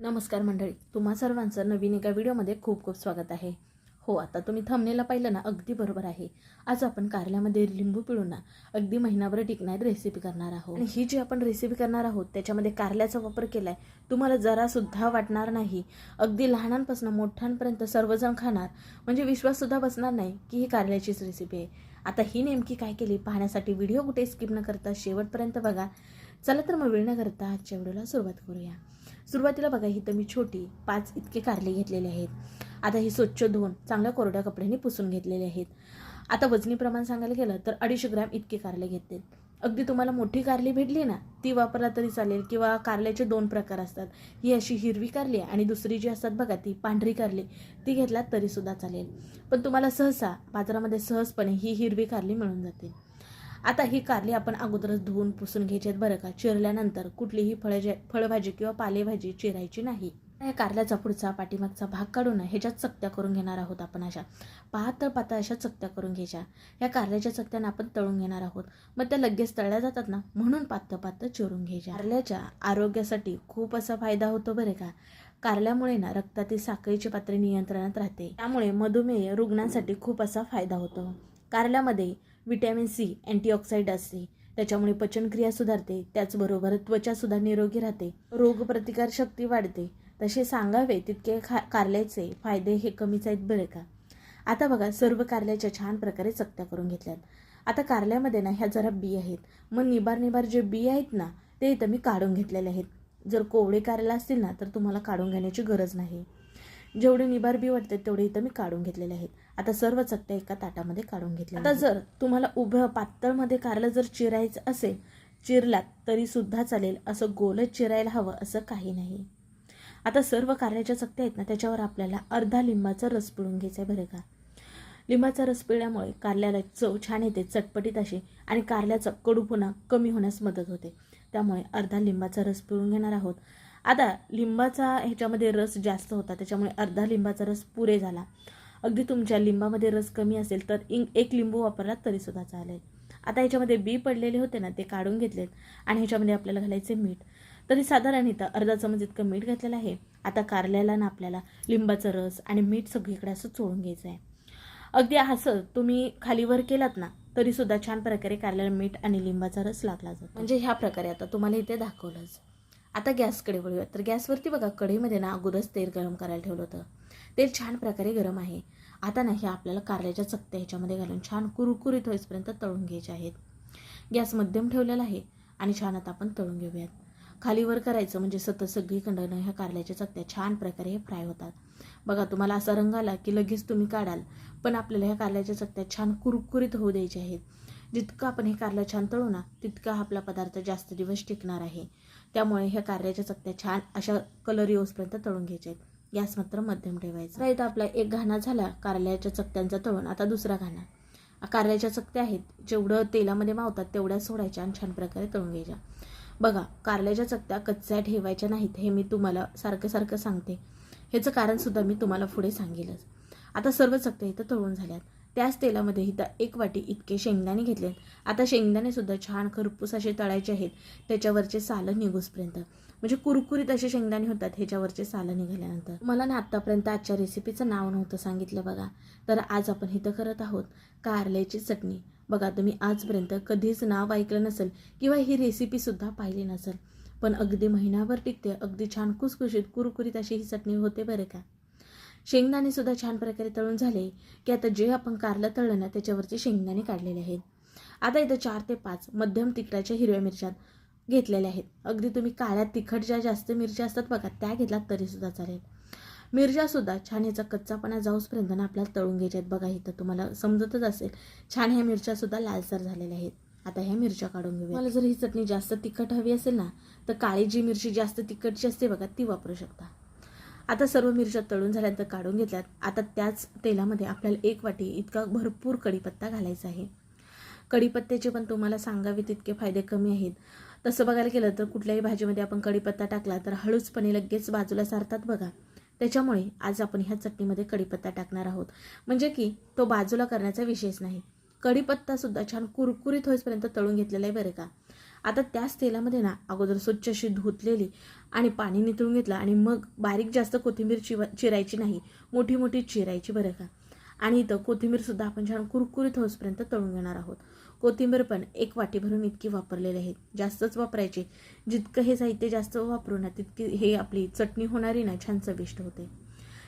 नमस्कार मंडळी तुम्हा सर्वांचं नवीन एका व्हिडिओमध्ये खूप खूप स्वागत आहे. हो आता तुम्ही थंबनेला पाहिलं ना अगदी बरोबर आहे. आज आपण कारल्यामध्ये लिंबू पिळून ना अगदी महिनाभर टिकणारी रेसिपी करणार आहोत. आणि ही जी आपण रेसिपी करणार आहोत त्याच्यामध्ये कारल्याचा वापर केला आहे तुम्हाला जरासुद्धा वाटणार नाही. अगदी लहानांपासून मोठ्यांपर्यंत सर्वजण खाणार म्हणजे विश्वाससुद्धा बसणार नाही की ही कारल्याचीच रेसिपी आहे. आता ही नेमकी काय केली पाहण्यासाठी व्हिडिओ कुठे स्किप न करता शेवटपर्यंत बघा. चला तर मग वेळ न करता आजच्या व्हिडिओला सुरुवात करूया. सुरुवातीला बघा इथं मी छोटी पाच इतके कारले घेतलेले आहेत. आता ही स्वच्छ धुवून चांगल्या कोरड्या कपड्यांनी पुसून घेतलेले आहेत. आता वजनी प्रमाण सांगायला गेलं तर अडीचशे ग्रॅम इतके कारले घेतले अगदी तुम्हाला मोठी कारली भेटली ना ती वापरला तरी चालेल किंवा कारल्याचे दोन प्रकार असतात. ही अशी हिरवी कारली आणि दुसरी जी असतात बघा ती पांढरी कारली ती घेतलात तरीसुद्धा चालेल. पण तुम्हाला सहसा बाजारामध्ये सहजपणे ही हिरवी कारली मिळून जाते. आता ही कारली आपण अगोदरच धुवून पुसून घ्यायची आहेत बरं का. चिरल्यानंतर कुठलीही फळ फळभाजी किंवा पालेभाजी चिरायची नाही. या कारल्याचा पुढचा पाठीमागचा भाग काढून ह्याच्यात चकत्या करून घेणार आहोत आपण अशा. पाहत पातळ अशा चकत्या करून घ्यायच्या. या कारल्याच्या चकत्यांना आपण तळून घेणार आहोत. मग त्या लगेच तळल्या जातात ना म्हणून पातळ पातळ चिरून घ्यायच्या. कारल्याच्या आरोग्यासाठी खूप असा फायदा होतो बरे का. कारल्यामुळे ना रक्तातील साखरेची पातळी नियंत्रणात राहते. त्यामुळे मधुमेह रुग्णांसाठी खूप असा फायदा होतो. कारल्यामध्ये विटॅमिन सी अँटीऑक्साईड असते. त्याच्यामुळे पचनक्रिया सुधारते. त्याचबरोबर त्वचासुद्धा निरोगी राहते. रोगप्रतिकार शक्ती वाढते. तसे सांगावे तितके खा कारल्याचे फायदे हे कमीच आहेत बरे का? आता बघा सर्व कारल्याच्या छान प्रकारे चकत्या करून घेतल्यात. आता कारल्यामध्ये ना ह्या जरा बी आहेत. मग निबार निबार जे बी आहेत ना ते इथं मी काढून घेतलेले आहेत. जर कोवळे कारला असतील ना तर तुम्हाला काढून घेण्याची गरज नाही. जेवढे निबार बी वाटते तेवढे इथं मी काढून घेतलेले आहेत. आता सर्व चकत्या एका ताटामध्ये काढून घेतल्या आता जर तुम्हाला उभं पातळमध्ये कारलं जर चिरायचं असेल चिरलात तरी सुद्धा चालेल. असं गोलच चिरायला हवं असं काही नाही. आता सर्व कारल्याच्या चकत्या आहेत ना त्याच्यावर आपल्याला अर्धा लिंबाचा रस पिळून घ्यायचा आहे बरं का. लिंबाचा रस पिळल्यामुळे कारल्याला चव छान येते चटपटीत अशी आणि कारल्याचा कडूपणा कमी होण्यास मदत होते. त्यामुळे अर्धा लिंबाचा रस पिळून घेणार आहोत. आता लिंबाचा ह्याच्यामध्ये रस जास्त होता त्याच्यामुळे अर्धा लिंबाचा रस पुरे झाला. अगदी तुमच्या लिंबामध्ये रस कमी असेल तर इंग एक लिंबू वापरला तरीसुद्धा चालेल. आता ह्याच्यामध्ये बी पडलेले होते ना ते काढून घेतलेत आणि ह्याच्यामध्ये आपल्याला घालायचे मीठ. तरी साधारण इथं अर्धा चमच इतकं मीठ घातलेलं आहे. आता कारल्याला ना आपल्याला लिंबाचा रस आणि मीठ सगळीकडे असं चोळून घ्यायचं आहे अगदी असं तुम्ही खालीवर केलात ना तरीसुद्धा छान प्रकारे कारल्याला मीठ आणि लिंबाचा रस लागला जातो. म्हणजे ह्या प्रकारे आता तुम्हाला इथे दाखवलंच. आता गॅसकडे वळूया तर गॅसवरती बघा कढईमध्ये ना अगोदरच तेल गरम करायला ठेवलं होतं. तेल छान प्रकारे गरम आहे. आता ना ह्या आपल्याला कारल्याच्या चकत्या ह्याच्यामध्ये घालून छान कुरकुरीत होईपर्यंत तळून घ्यायचे आहेत. गॅस मध्यम ठेवलेला आहे आणि छान आता आपण तळून घेऊयात. खालीवर करायचं म्हणजे सतत सगळीकडनं ह्या कारल्याच्या चकत्या छान प्रकारे हे फ्राय होतात. बघा तुम्हाला असा रंग आला की लगेच तुम्ही काढाल पण आपल्याला ह्या कारल्याच्या चकत्या छान कुरकुरीत होऊ द्यायच्या आहेत. जितकं आपण हे कारलं छान तळू ना तितका आपला पदार्थ जास्त दिवस टिकणार आहे. त्यामुळे ह्या कारल्याच्या चकत्या छान अशा कलर येऊसपर्यंत तळून घ्यायच्या आहेत. गॅस मात्र मध्यम ठेवायचा. इथं आपला एक घाणा झाला कारल्याच्या चकत्यांचा तळून. आता दुसरा घाणा. कारल्याच्या चकत्या आहेत. जेवढं तेलामध्ये मावतात तेवढ्या सोडायच्या आणि छान प्रकारे तळून घ्यायच्या. बघा कारल्याच्या चकत्या कच्च्या ठेवायच्या नाहीत हे मी तुम्हाला सारखं सारखं सांगते. ह्याचं कारणसुद्धा मी तुम्हाला पुढे सांगेलच. आता सर्व चकत्या इथं तळून झाल्यात. त्याच तेलामध्ये इथं एक वाटी इतके शेंगदाणे घेतलेत. आता शेंगदाणे सुद्धा छान खरपूस असे तळायचे आहेत. त्याच्यावरचे सालं निघूसपर्यंत. म्हणजे कुरकुरीत असे शेंगदाणे होतात ह्याच्यावरचे सालं निघाल्यानंतर. मला ना आत्तापर्यंत आजच्या रेसिपीचं नाव नव्हतं सांगितलं बघा. तर आज आपण इथं करत आहोत कारल्याची चटणी. बघा तुम्ही आजपर्यंत कधीच नाव ऐकलं नसेल किंवा ही रेसिपीसुद्धा पाहिली नसेल. पण अगदी महिनाभर टिकते अगदी छान कुसकुशीत कुरकुरीत अशी ही चटणी होते बरं का? शेंगदाणे सुद्धा छान प्रकारे तळून झाले की आता जे आपण कारलं तळलं ना त्याच्यावरचे शेंगदाणे काढलेले आहेत. आता इथं चार ते पाच मध्यम तिखटाच्या हिरव्या मिरच्या घेतलेल्या आहेत. अगदी तुम्ही काळ्या तिखट ज्या जास्त मिरच्या असतात बघा त्या घेतलात तरीसुद्धा चालेल. मिरच्यासुद्धा छान याचा कच्चापणा जाऊसपर्यंत ना आपल्याला तळून घ्यायच्या आहेत बघा इथं. तुम्हाला समजतच असेल छान ह्या मिरच्यासुद्धा लालसर झालेल्या आहेत. आता ह्या मिरच्या काढून घेऊया मला जर ही चटणी जास्त तिखट हवी असेल ना तर काळी जी मिरची जास्त तिखटची असते बघा ती वापरू शकता. आता सर्व मिरच्या तळून झाल्यानंतर काढून घेतल्यात. आता त्याच तेलामध्ये आपल्याला एक वाटी इतका भरपूर कढीपत्ता घालायचा आहे. कढीपत्त्याचे पण तुम्हाला सांगावे तितके फायदे कमी आहेत. तसं बघायला गेलं तर कुठल्याही भाजीमध्ये आपण कढीपत्ता टाकला तर हळूचपणे लगेच बाजूला सारतात बघा. त्याच्यामुळे आज आपण ह्या चटणीमध्ये कढीपत्ता टाकणार आहोत. म्हणजे की तो बाजूला करण्याचा विषयच नाही. कढीपत्तासुद्धा छान कुरकुरीत होईपर्यंत तळून घेतलेला आहे बरं का. आता त्याच तेलामध्ये ना अगोदर स्वच्छ अशी धुतलेली आणि पाणी नितळून घेतलं आणि मग बारीक जास्त कोथिंबीर चिव चिरायची नाही मोठी मोठी चिरायची बरं का. आणि इथं कोथिंबीरसुद्धा आपण छान कुरकुरीत होसपर्यंत तळून घेणार आहोत. कोथिंबीर पण एक वाटी भरून इतकी वापरलेली आहे. जास्तच वापरायची. जितकं हे साहित्य जास्त वापरू ना तितकी हे आपली चटणी होणारी ना छान चविष्ट होते.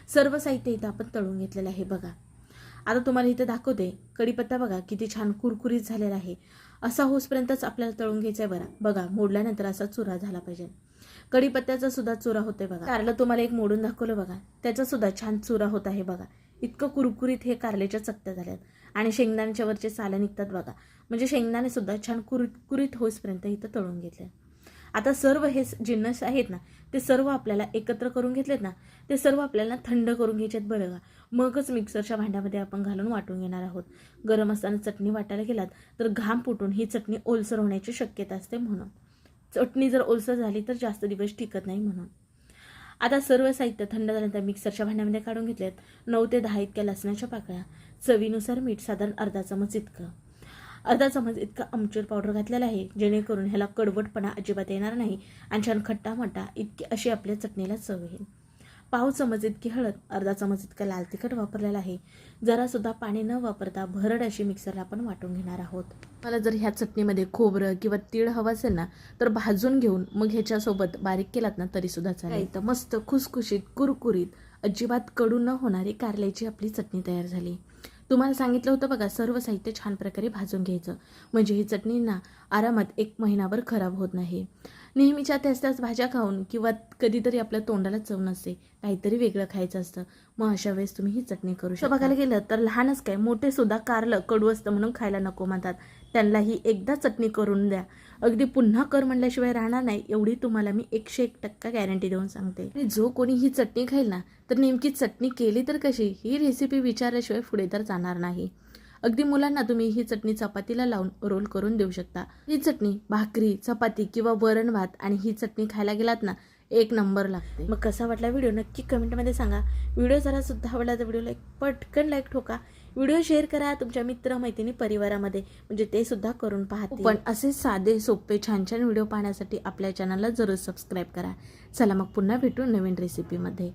सर्व साहित्य इथं आपण तळून घेतलेलं आहे बघा. आता तुम्हाला इथं दाखवते. कढीपत्ता बघा किती छान कुरकुरीत झालेला आहे. असा होसपर्यंतच आपल्याला तळून घ्यायचा आहे बरा. बघा मोडल्यानंतर असा चुरा झाला पाहिजे. कढीपत्त्याचा सुद्धा चुरा होतोय बघा. कारलं तुम्हाला एक मोडून दाखवलं बघा. त्याचा सुद्धा छान चुरा होत आहे बघा. इतकं कुरकुरीत हे कारल्याच्या चकत्या झाल्यात. आणि शेंगदाण्याच्या वरचे साल्या निघतात बघा. म्हणजे शेंगदाणे सुद्धा छान कुरकुरीत होईसपर्यंत इथं तळून घेतले आता सर्व हे जिन्नस आहेत ना ते सर्व आपल्याला एकत्र करून घेतलेत ना ते सर्व आपल्याला थंड करून घ्यायच्यात बरं का. मगच मिक्सरच्या भांड्यामध्ये आपण घालून वाटून घेणार आहोत. गरम असताना चटणी वाटायला गेलात तर घाम फुटून ही चटणी ओलसर होण्याची शक्यता असते म्हणून. चटणी जर ओलसर झाली तर जास्त दिवस टिकत नाही म्हणून. आता सर्व साहित्य थंड झाल्यानंतर मिक्सरच्या भांड्यामध्ये काढून घेतलेत. नऊ ते दहा इतक्या लसणाच्या पाकळ्या. चवीनुसार मीठ साधारण अर्धा चमच इतकं. अर्धा चमच इतका आमचूर पावडर घातलेला आहे जेणेकरून ह्याला कडवटपणा अजिबात येणार नाही आणि छान खट्टा मट्टा इतकी अशी आपल्या चटणीला चव येईल. पाव चमच इतकी हळद अर्धा चमच इतकं लाल तिखट वापरलेलं आहे. जरासुद्धा पाणी न वापरता भरड अशी मिक्सरला आपण वाटून घेणार आहोत. मला जर ह्या चटणीमध्ये खोबरं किंवा तीळ हवं असेल ना तर भाजून घेऊन मग ह्याच्यासोबत बारीक केलात ना तरीसुद्धा चालेल. तर मस्त खुसखुशीत कुरकुरीत अजिबात कडू न होणारी कारल्याची आपली चटणी तयार झाली. तुम्हाला सांगितलं होतं बघा सर्व साहित्य छान प्रकारे भाजून घ्यायचं. म्हणजे ही चटणी ना आरामात एक महिनाभर खराब होत नाही. नेहमीच्या त्याच त्याच भाज्या खाऊन किंवा कधीतरी आपल्या तोंडाला चव नसते काहीतरी वेगळं खायचं असतं. मग अशा वेळेस तुम्ही ही चटणी करू शकता. बघायला गेलं तर लहानच काय मोठे सुद्धा कारलं कडू असतं म्हणून खायला नको म्हणतात. त्यांनाही एकदा चटणी करून द्या. अगदी पुन्हा कर म्हणल्याशिवाय राहणार नाही एवढी तुम्हाला मी एकशे एक टक्का गॅरंटी देऊन सांगते. आणि जो कोणी ही चटणी खाईल ना तर नेमकी चटणी केली तर कशी? ही रेसिपी विचारल्याशिवाय पुढे तर जाणार नाही. अगदी मुलांना तुम्ही ही चटणी चपातीला लावून रोल करून देऊ शकता. ही चटणी भाकरी चपाती किंवा वरण भात आणि ही चटणी खायला गेलात ना एक नंबर लागते. मग कसा वाटला व्हिडिओ नक्की कमेंटमध्ये सांगा. व्हिडिओ जरा सुद्धा आवडला तर व्हिडिओला एक पटकन लाईक ठोका. व्हिडिओ शेअर करा तुमच्या मित्र मैत्रिणी परिवारामध्ये. म्हणजे ते सुद्धा करून पाहतील. पण असे साधे सोपे छान छान व्हिडिओ पाहण्यासाठी आपल्या चॅनलला जरूर सबस्क्राईब करा. चला मग पुन्हा भेटू नवीन रेसिपीमध्ये